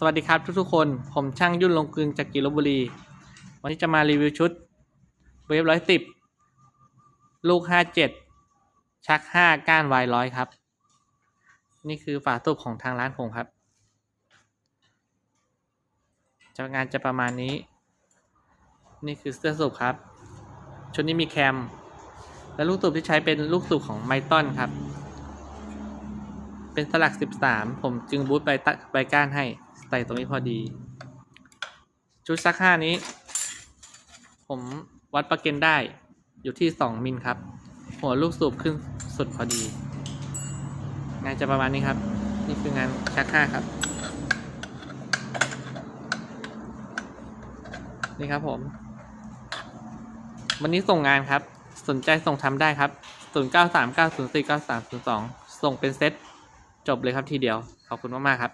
สวัสดีครับทุกๆคน ผมช่างยุ่นลงกึงจากกิโลบุรี วันนี้จะมารีวิวชุดเวฟร้อยสิบลูกห้าเจ็ดชักห้าก้านวายร้อยครับ นี่คือฝาสูบของทางร้านผมครับจะงานจะประมาณนี้ นี่คือเสื้อสูบครับ ชุดนี้มีแคม และลูกสูบที่ใช้เป็นลูกสูบของไมตอนครับ เป็นสลัก 13 ผมจึงบูทใบตะใบก้านให้ ใส่ตรงนี้พอดี ชุดซักห้านี้ ผมวัดประเก็นได้อยู่ที่2มิลครับ หัวลูกสูบขึ้นสุดพอดี งานจะประมาณนี้ครับ นี่คืองานชักห้าครับ นี่ครับผม วันนี้ส่งงานครับ สนใจส่งทำได้ครับ 0939049302 ส่งเป็นเซตจบเลยครับทีเดียว ขอบคุณมาก ๆ ครับ